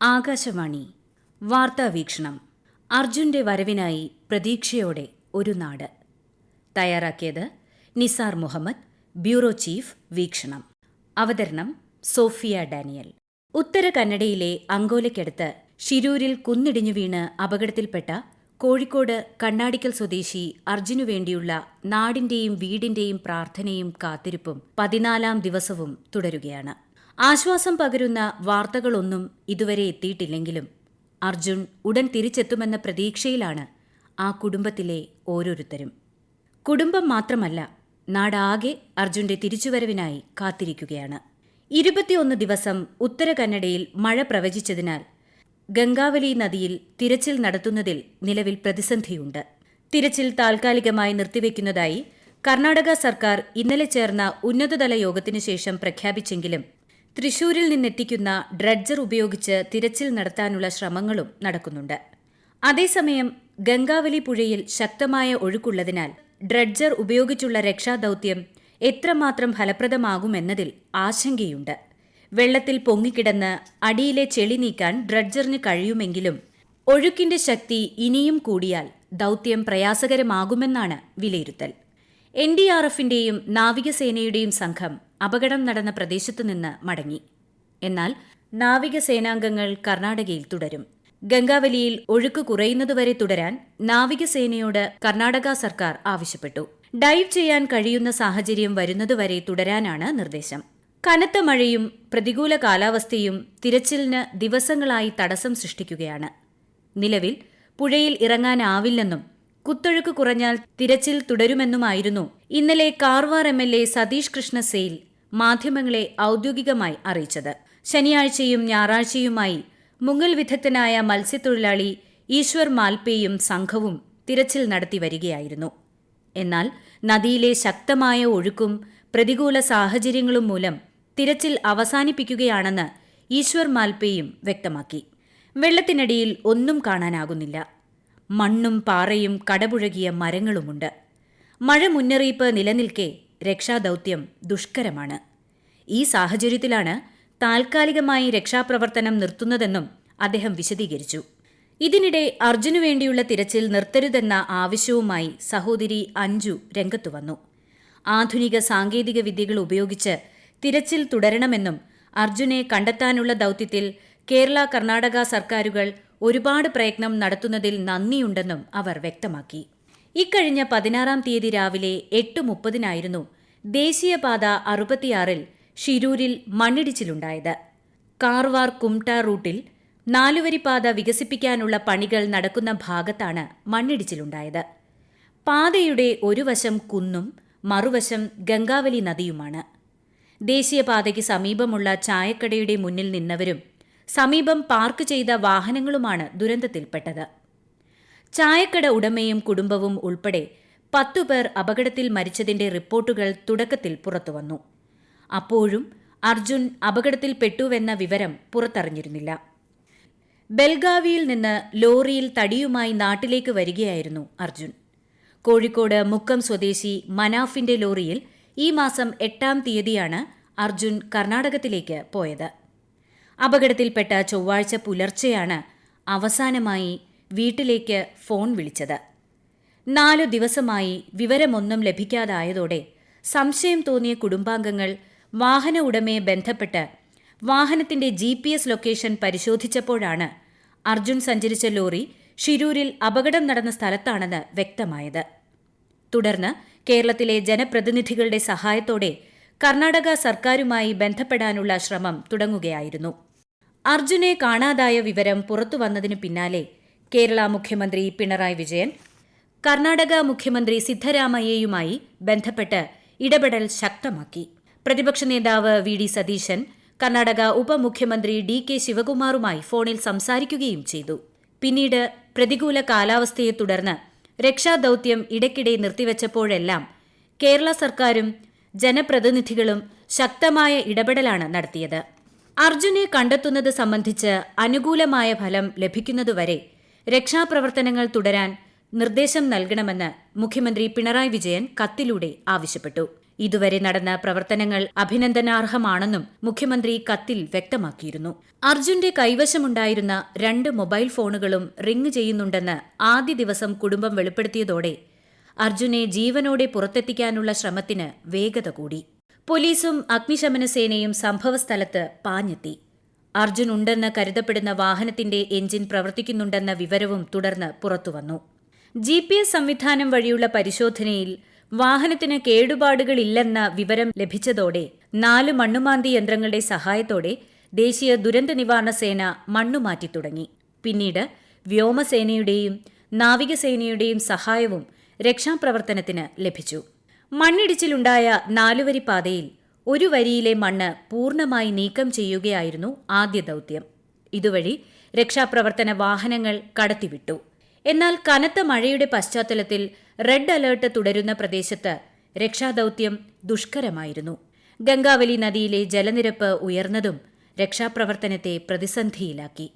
ആകാശവാണി. വാർത്താ വീക്ഷണം. അർജുന്റെ വരവിനായി പ്രതീക്ഷയോടെ ഒരു നാട്. തയ്യാറാക്കിയത് നിസാർ മുഹമ്മദ് ബ്യൂറോ ചീഫ് വീക്ഷണം. അവതരണം സോഫിയ ഡാനിയൽ. ഉത്തര കന്നഡയിലെ അങ്കോലയ്ക്കടുത്ത് ഷിരൂരിൽ കുന്നിടിഞ്ഞു വീണ് അപകടത്തിൽപ്പെട്ട കോഴിക്കോട് കണ്ണാടിക്കൽ സ്വദേശി അർജുനു വേണ്ടിയുള്ള നാടിന്റെയും വീടിന്റെയും പ്രാർത്ഥനയും കാത്തിരിപ്പും പതിനാലാം ദിവസവും തുടരുകയാണ്. ആശ്വാസം പകരുന്ന വാർത്തകളൊന്നും ഇതുവരെ എത്തിയിട്ടില്ലെങ്കിലും അർജുൻ ഉടൻ തിരിച്ചെത്തുമെന്ന പ്രതീക്ഷയിലാണ് ആ കുടുംബത്തിലെ ഓരോരുത്തരും. കുടുംബം മാത്രമല്ല നാടാകെ അർജുന്റെ തിരിച്ചുവരവിനായി കാത്തിരിക്കുകയാണ്. ഇരുപത്തിയൊന്ന് ദിവസം ഉത്തര കന്നഡയിൽ മഴ പ്രവചിച്ചതിനാൽ ഗംഗാവലി നദിയിൽ തിരച്ചിൽ നടത്തുന്നതിൽ നിലവിൽ പ്രതിസന്ധിയുണ്ട്. തിരച്ചിൽ താൽക്കാലികമായി നിർത്തിവെക്കുന്നതായി കർണാടക സർക്കാർ ഇന്നലെ ചേർന്ന ഉന്നതതല യോഗത്തിനു ശേഷം പ്രഖ്യാപിച്ചെങ്കിലും തൃശൂരിൽ നിന്നെത്തിക്കുന്ന ഡ്രഡ്ജർ ഉപയോഗിച്ച് തിരച്ചിൽ നടത്താനുള്ള ശ്രമങ്ങളും നടക്കുന്നുണ്ട്. അതേസമയം ഗംഗാവലി പുഴയിൽ ശക്തമായ ഒഴുക്കുള്ളതിനാൽ ഡ്രഡ്ജർ ഉപയോഗിച്ചുള്ള രക്ഷാദൌത്യം എത്രമാത്രം ഫലപ്രദമാകുമെന്നതിൽ ആശങ്കയുണ്ട്. വെള്ളത്തിൽ പൊങ്ങിക്കിടന്ന് അടിയിലെ ചെളി നീക്കാൻ ഡ്രഡ്ജറിന് കഴിയുമെങ്കിലും ഒഴുക്കിന്റെ ശക്തി ഇനിയും കൂടിയാൽ ദൌത്യം പ്രയാസകരമാകുമെന്നാണ് വിലയിരുത്തൽ. എൻ ഡി ആർ എഫിന്റെയും നാവികസേനയുടെയും സംഘം അപകടം നടന്ന പ്രദേശത്തു നിന്ന് മടങ്ങി. എന്നാൽ നാവികസേനാംഗങ്ങൾ കർണാടകയിൽ തുടരും. ഗംഗാവലിയിൽ ഒഴുക്ക് കുറയുന്നതുവരെ തുടരാൻ നാവികസേനയോട് കർണാടക സർക്കാർ ആവശ്യപ്പെട്ടു. ഡൈവ് ചെയ്യാൻ കഴിയുന്ന സാഹചര്യം വരുന്നതുവരെ തുടരാനാണ് നിർദ്ദേശം. കനത്ത മഴയും പ്രതികൂല കാലാവസ്ഥയും തിരച്ചിലിന് ദിവസങ്ങളായി തടസ്സം സൃഷ്ടിക്കുകയാണ്. നിലവിൽ പുഴയിൽ ഇറങ്ങാനാവില്ലെന്നും കുത്തൊഴുക്ക് കുറഞ്ഞാൽ തിരച്ചിൽ തുടരുമെന്നുമായിരുന്നു ഇന്നലെ Karwar M L A Satish Krishna Sail മാധ്യമങ്ങളെ ഔദ്യോഗികമായി അറിയിച്ചത്. ശനിയാഴ്ചയും ഞായറാഴ്ചയുമായി മുങ്ങൽ വിദഗ്ധനായ മത്സ്യത്തൊഴിലാളി ഈശ്വർ മാൽപേയും സംഘവും തിരച്ചിൽ നടത്തി വരികയായിരുന്നു. എന്നാൽ നദിയിലെ ശക്തമായ ഒഴുക്കും പ്രതികൂല സാഹചര്യങ്ങളും മൂലം തിരച്ചിൽ അവസാനിപ്പിക്കുകയാണെന്ന് ഈശ്വർ മാൽപേയും വ്യക്തമാക്കി. വെള്ളത്തിനടിയിൽ ഒന്നും കാണാനാകുന്നില്ല. മണ്ണും പാറയും കടപുഴകിയ മരങ്ങളുമുണ്ട്. മഴ മുന്നറിയിപ്പ് നിലനിൽക്കെ രക്ഷാദൌത്യം ദുഷ്കരമാണ്. ഈ സാഹചര്യത്തിലാണ് താൽക്കാലികമായി രക്ഷാപ്രവർത്തനം നിർത്തുന്നതെന്നും അദ്ദേഹം വിശദീകരിച്ചു. ഇതിനിടെ അർജുനു വേണ്ടിയുള്ള തിരച്ചിൽ നിർത്തരുതെന്ന ആവശ്യവുമായി സഹോദരി അഞ്ജു രംഗത്തുവന്നു ആധുനിക സാങ്കേതിക വിദ്യകൾ ഉപയോഗിച്ച് തിരച്ചിൽ തുടരണമെന്നും അർജുനെ കണ്ടെത്താനുള്ള ദൗത്യത്തിൽ കേരള കർണാടക സർക്കാരുകൾ ഒരുപാട് പ്രയത്നം നടത്തുന്നതിൽ നന്ദിയുണ്ടെന്നും അവർ വ്യക്തമാക്കി. ഇക്കഴിഞ്ഞ പതിനാറാം തീയതി രാവിലെ എട്ട് മുപ്പതിനായിരുന്നു ദേശീയപാത അറുപത്തിയാറിൽ ഷിരൂരിൽ മണ്ണിടിച്ചിലുണ്ടായത്. കാർവാർ കുംട്ട റൂട്ടിൽ നാലുവരിപ്പാത വികസിപ്പിക്കാനുള്ള പണികൾ നടക്കുന്ന ഭാഗത്താണ് മണ്ണിടിച്ചിലുണ്ടായത്. പാതയുടെ ഒരു വശം കുന്നും മറുവശം ഗംഗാവലി നദിയുമാണ്. ദേശീയപാതയ്ക്ക് സമീപമുള്ള ചായക്കടയുടെ മുന്നിൽ നിന്നവരും സമീപം പാർക്ക് ചെയ്ത വാഹനങ്ങളുമാണ് ദുരന്തത്തിൽപ്പെട്ടത്. ചായക്കട ഉടമയും കുടുംബവും ഉൾപ്പെടെ പത്തുപേർ അപകടത്തിൽ മരിച്ചതിന്റെ റിപ്പോർട്ടുകൾ തുടക്കത്തിൽ പുറത്തുവന്നു. അപ്പോഴും അർജുൻ അപകടത്തിൽപ്പെട്ടുവെന്ന വിവരം പുറത്തറിഞ്ഞിരുന്നില്ല. ബെൽഗാവിയിൽ നിന്ന് ലോറിയിൽ തടിയുമായി നാട്ടിലേക്ക് വരികയായിരുന്നു അർജുൻ. കോഴിക്കോട് മുക്കം സ്വദേശി മനാഫിന്റെ ലോറിയിൽ ഈ മാസം എട്ടാം തീയതിയാണ് അർജുൻ കർണാടകത്തിലേക്ക് പോയത്. അപകടത്തിൽപ്പെട്ട ചൊവ്വാഴ്ച പുലർച്ചെയാണ് അവസാനമായി വീട്ടിലേക്ക് ഫോൺ വിളിച്ചത്. നാലു ദിവസമായി വിവരമൊന്നും ലഭിക്കാതായതോടെ സംശയം തോന്നിയ കുടുംബാംഗങ്ങൾ വാഹന ഉടമയെ ബന്ധപ്പെട്ട് വാഹനത്തിന്റെ ജി പി എസ് ലൊക്കേഷൻ പരിശോധിച്ചപ്പോഴാണ് അർജുൻ സഞ്ചരിച്ച ലോറി ഷിരൂരിൽ അപകടം നടന്ന സ്ഥലത്താണെന്ന് വ്യക്തമായത്. തുടർന്ന് കേരളത്തിലെ ജനപ്രതിനിധികളുടെ സഹായത്തോടെ കർണാടക സർക്കാരുമായി ബന്ധപ്പെടാനുള്ള ശ്രമം തുടങ്ങുകയായിരുന്നു. അർജുനെ കാണാതായ വിവരം പുറത്തുവന്നതിനു പിന്നാലെ കേരള മുഖ്യമന്ത്രി പിണറായി വിജയൻ കർണാടക മുഖ്യമന്ത്രി സിദ്ധരാമയ്യയുമായി ബന്ധപ്പെട്ട് ഇടപെടൽ ശക്തമാക്കി. പ്രതിപക്ഷ നേതാവ് വി ഡി സതീശൻ കർണാടക ഉപമുഖ്യമന്ത്രി ഡി കെ ശിവകുമാറുമായി ഫോണിൽ സംസാരിക്കുകയും ചെയ്തു. പിന്നീട് പ്രതികൂല കാലാവസ്ഥയെ തുടർന്ന് രക്ഷാദൌത്യം ഇടയ്ക്കിടെ നിർത്തിവച്ചപ്പോഴെല്ലാം കേരള സർക്കാരും ജനപ്രതിനിധികളും ശക്തമായ ഇടപെടലാണ് നടത്തിയത്. അർജുനെ കണ്ടെത്തുന്നത് സംബന്ധിച്ച് അനുകൂലമായ ഫലം ലഭിക്കുന്നതുവരെ രക്ഷാപ്രവർത്തനങ്ങൾ തുടരാൻ നിർദ്ദേശം നൽകണമെന്ന് മുഖ്യമന്ത്രി പിണറായി വിജയൻ കത്തിലൂടെ ആവശ്യപ്പെട്ടു. ഇതുവരെ നടന്ന പ്രവർത്തനങ്ങൾ അഭിനന്ദനാർഹമാണെന്നും മുഖ്യമന്ത്രി കത്തിൽ വ്യക്തമാക്കിയിരുന്നു. അർജുന്റെ കൈവശമുണ്ടായിരുന്ന രണ്ട് മൊബൈൽ ഫോണുകളും റിംഗ് ചെയ്യുന്നുണ്ടെന്ന് ആദ്യ ദിവസം കുടുംബം വെളിപ്പെടുത്തിയതോടെ അർജുനെ ജീവനോടെ പുറത്തെത്തിക്കാനുള്ള ശ്രമത്തിന് വേഗത കൂടി. പോലീസും അഗ്നിശമന സേനയും സംഭവസ്ഥലത്ത് പാഞ്ഞെത്തി. അർജുൻ ഉണ്ടെന്ന് കരുതപ്പെടുന്ന വാഹനത്തിന്റെ എഞ്ചിൻ പ്രവർത്തിക്കുന്നുണ്ടെന്ന വിവരവും തുടർന്ന് പുറത്തുവന്നു. ജി പി എസ് സംവിധാനം വഴിയുള്ള പരിശോധനയിൽ വാഹനത്തിന് കേടുപാടുകളില്ലെന്ന വിവരം ലഭിച്ചതോടെ നാല് മണ്ണുമാന്തി യന്ത്രങ്ങളുടെ സഹായത്തോടെ ദേശീയ ദുരന്ത നിവാരണ സേന മണ്ണുമാറ്റി തുടങ്ങി. പിന്നീട് വ്യോമസേനയുടെയും നാവികസേനയുടെയും സഹായവും രക്ഷാപ്രവർത്തനത്തിന് ലഭിച്ചു. മണ്ണിടിച്ചിലുണ്ടായ നാലുവരി പാതയിൽ ഒരു വരിയിലെ മണ്ണ് പൂർണമായി നീക്കം ചെയ്യുകയായിരുന്നു ആദ്യ ദൗത്യം. ഇതുവഴി രക്ഷാപ്രവർത്തന വാഹനങ്ങൾ കടത്തിവിട്ടു. എന്നാൽ കനത്ത മഴയുടെ പശ്ചാത്തലത്തിൽ റെഡ് അലേർട്ട് തുടരുന്ന പ്രദേശത്ത് രക്ഷാദൌത്യം ദുഷ്കരമായിരുന്നു. ഗംഗാവലി നദിയിലെ ജലനിരപ്പ് ഉയർന്നതും രക്ഷാപ്രവർത്തനത്തെ പ്രതിസന്ധിയിലാക്കി.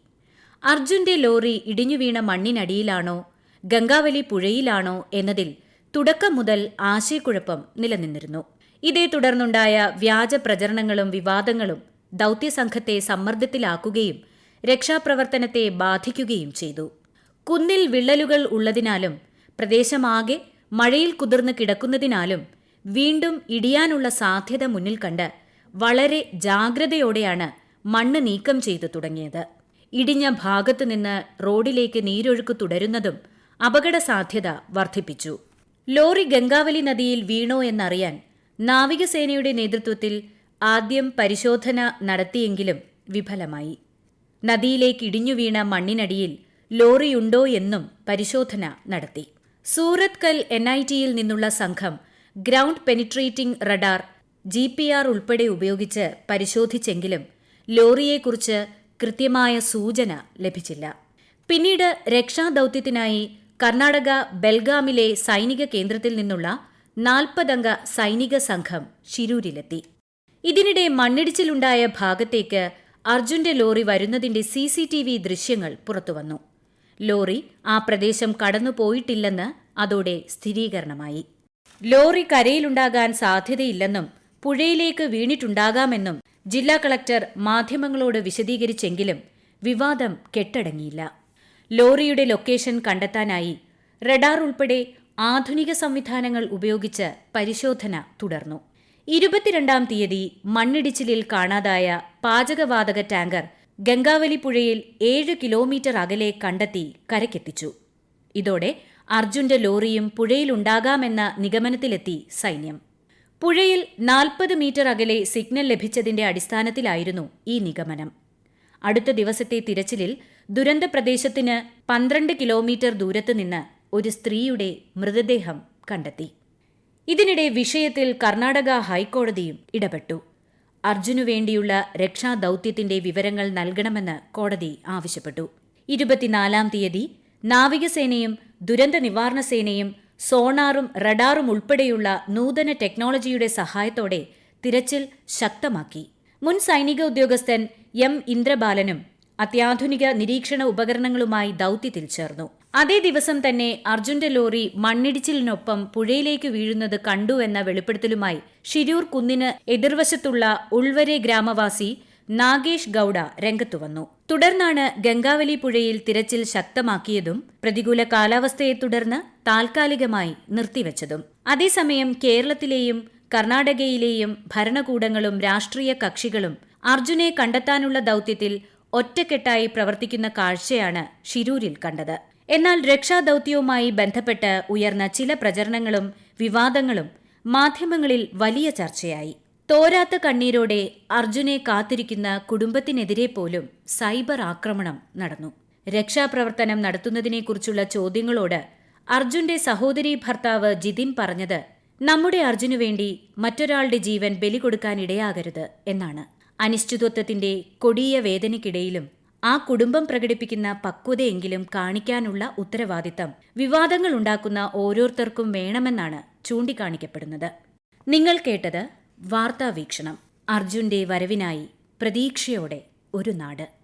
അർജുന്റെ ലോറി ഇടിഞ്ഞുവീണ മണ്ണിനടിയിലാണോ ഗംഗാവലി പുഴയിലാണോ എന്നതിൽ തുടക്കം മുതൽ ആശയക്കുഴപ്പം നിലനിന്നിരുന്നു. ഇതേ തുടർന്നുണ്ടായ വ്യാജ പ്രചരണങ്ങളും വിവാദങ്ങളും ദൗത്യസംഘത്തെ സമ്മർദ്ദത്തിലാക്കുകയും രക്ഷാപ്രവർത്തനത്തെ ബാധിക്കുകയും ചെയ്തു. കുന്നിൽ വിള്ളലുകൾ ഉള്ളതിനാലും പ്രദേശമാകെ മഴയിൽ കുതിർന്ന് കിടക്കുന്നതിനാലും വീണ്ടും ഇടിയാനുള്ള സാധ്യത മുന്നിൽ കണ്ട് വളരെ ജാഗ്രതയോടെയാണ് മണ്ണ് നീക്കം ചെയ്തു തുടങ്ങിയത്. ഇടിഞ്ഞ ഭാഗത്തു നിന്ന് റോഡിലേക്ക് നീരൊഴുക്ക് തുടരുന്നതും അപകട സാധ്യത വർദ്ധിപ്പിച്ചു. ലോറി ഗംഗാവലി നദിയിൽ വീണോ എന്നറിയാൻ നാവികസേനയുടെ നേതൃത്വത്തിൽ ആദ്യം പരിശോധന നടത്തിയെങ്കിലും വിഫലമായി. നദിയിലേക്ക് ഇടിഞ്ഞുവീണ മണ്ണിനടിയിൽ ലോറിയുണ്ടോ എന്നും പരിശോധന നടത്തി. സൂറത്ത് കൽ എൻ ഐ ടിയിൽ നിന്നുള്ള സംഘം ground penetrating radar G P R ഉൾപ്പെടെ ഉപയോഗിച്ച് പരിശോധിച്ചെങ്കിലും ലോറിയെക്കുറിച്ച് കൃത്യമായ സൂചന ലഭിച്ചില്ല. പിന്നീട് രക്ഷാദൌത്യത്തിനായി കർണാടക ബെൽഗാമിലെ സൈനിക കേന്ദ്രത്തിൽ നിന്നുള്ള നാൽപ്പതംഗ സൈനിക സംഘം ഷിരൂരിലെത്തി ഇതിനിടെ മണ്ണിടിച്ചിലുണ്ടായ ഭാഗത്തേക്ക് അർജുന്റെ ലോറി വരുന്നതിന്റെ സി സി ടി വി ദൃശ്യങ്ങൾ പുറത്തുവന്നു. ലോറി ആ പ്രദേശം കടന്നുപോയിട്ടില്ലെന്ന് അതോടെ സ്ഥിരീകരണമായി. ലോറി കരയിലുണ്ടാകാൻ സാധ്യതയില്ലെന്നും പുഴയിലേക്ക് വീണിട്ടുണ്ടാകാമെന്നും ജില്ലാ കളക്ടർ മാധ്യമങ്ങളോട് വിശദീകരിച്ചെങ്കിലും വിവാദം കെട്ടടങ്ങിയില്ല. ലോറിയുടെ ലൊക്കേഷൻ കണ്ടെത്താനായി റഡാർ ഉൾപ്പെടെ ആധുനിക സംവിധാനങ്ങൾ ഉപയോഗിച്ച് പരിശോധന തുടർന്നു. ഇരുപത്തിരണ്ടാം തീയതി മണ്ണിടിച്ചിലിൽ കാണാതായ പാചകവാതക ടാങ്കർ ഗംഗാവലി പുഴയിൽ ഏഴ് കിലോമീറ്റർ അകലെ കണ്ടെത്തി കരക്കെത്തിച്ചു ഇതോടെ അർജുന്റെ ലോറിയും പുഴയിലുണ്ടാകാമെന്ന നിഗമനത്തിലെത്തി സൈന്യം. പുഴയിൽ നാൽപ്പത് മീറ്റർ അകലെ സിഗ്നൽ ലഭിച്ചതിന്റെ അടിസ്ഥാനത്തിലായിരുന്നു ഈ നിഗമനം. അടുത്ത ദിവസത്തെ തിരച്ചിലിൽ ദുരന്ത പ്രദേശത്തിന് പന്ത്രണ്ട് കിലോമീറ്റർ ദൂരത്ത് നിന്ന് ഒരു സ്ത്രീയുടെ മൃതദേഹം കണ്ടെത്തി. ഇതിനിടെ വിഷയത്തിൽ കർണാടക ഹൈക്കോടതിയും ഇടപെട്ടു. അർജുനു വേണ്ടിയുള്ള രക്ഷാദൌത്യത്തിന്റെ വിവരങ്ങൾ നൽകണമെന്ന് കോടതി ആവശ്യപ്പെട്ടു. ഇരുപത്തിനാലാം തീയതി നാവികസേനയും ദുരന്ത നിവാരണ സേനയും സോണാറും റഡാറും ഉൾപ്പെടെയുള്ള നൂതന ടെക്നോളജിയുടെ സഹായത്തോടെ തിരച്ചിൽ ശക്തമാക്കി. മുൻ സൈനിക ഉദ്യോഗസ്ഥൻ എം ഇന്ദ്രബാലനും അത്യാധുനിക നിരീക്ഷണ ഉപകരണങ്ങളുമായി ദൌത്യത്തിൽ ചേർന്നു. അതേ ദിവസം തന്നെ അർജുന്റെ ലോറി മണ്ണിടിച്ചിലിനൊപ്പം പുഴയിലേക്ക് വീഴുന്നത് കണ്ടുവെന്ന വെളിപ്പെടുത്തലുമായി ഷിരൂർ കുന്നിന് എതിർവശത്തുള്ള ഉൾവരെ ഗ്രാമവാസി നാഗേഷ് ഗൌഡ രംഗത്തുവന്നു തുടർന്നാണ് ഗംഗാവലി പുഴയിൽ തിരച്ചിൽ ശക്തമാക്കിയതും പ്രതികൂല കാലാവസ്ഥയെ തുടർന്ന് താൽക്കാലികമായി നിർത്തിവച്ചതും. അതേസമയം കേരളത്തിലെയും കർണാടകയിലെയും ഭരണകൂടങ്ങളും രാഷ്ട്രീയ കക്ഷികളും അർജുനെ കണ്ടെത്താനുള്ള ദൌത്യത്തിൽ ഒറ്റക്കെട്ടായി പ്രവർത്തിക്കുന്ന കാഴ്ചയാണ് ഷിരൂരിൽ കണ്ടത്. എന്നാൽ രക്ഷാദൌത്യവുമായി ബന്ധപ്പെട്ട് ഉയർന്ന ചില പ്രചരണങ്ങളും വിവാദങ്ങളും മാധ്യമങ്ങളിൽ വലിയ ചർച്ചയായി. തോരാത്ത കണ്ണീരോടെ അർജുനെ കാത്തിരിക്കുന്ന കുടുംബത്തിനെതിരെ പോലും സൈബർ ആക്രമണം നടന്നു. രക്ഷാപ്രവർത്തനം നടത്തുന്നതിനെക്കുറിച്ചുള്ള ചോദ്യങ്ങളോട് അർജുന്റെ സഹോദരി ഭർത്താവ് ജിതിൻ പറഞ്ഞത് നമ്മുടെ അർജുനു വേണ്ടി മറ്റൊരാളുടെ ജീവൻ ബലി കൊടുക്കാനിടയാകരുത് എന്നാണ്. അനിശ്ചിതത്വത്തിന്റെ കൊടിയ വേദനയ്ക്കിടയിലും ആ കുടുംബം പ്രകടിപ്പിക്കുന്ന പക്വതയെങ്കിലും കാണിക്കാനുള്ള ഉത്തരവാദിത്തം വിവാദങ്ങൾ ഉണ്ടാക്കുന്ന ഓരോരുത്തർക്കും വേണമെന്നാണ് ചൂണ്ടിക്കാണിക്കപ്പെടുന്നത്. നിങ്ങൾ കേട്ടത് വാർത്താവീക്ഷണം. അർജുന്റെ വരവിനായി പ്രതീക്ഷയോടെ ഒരു നാട്.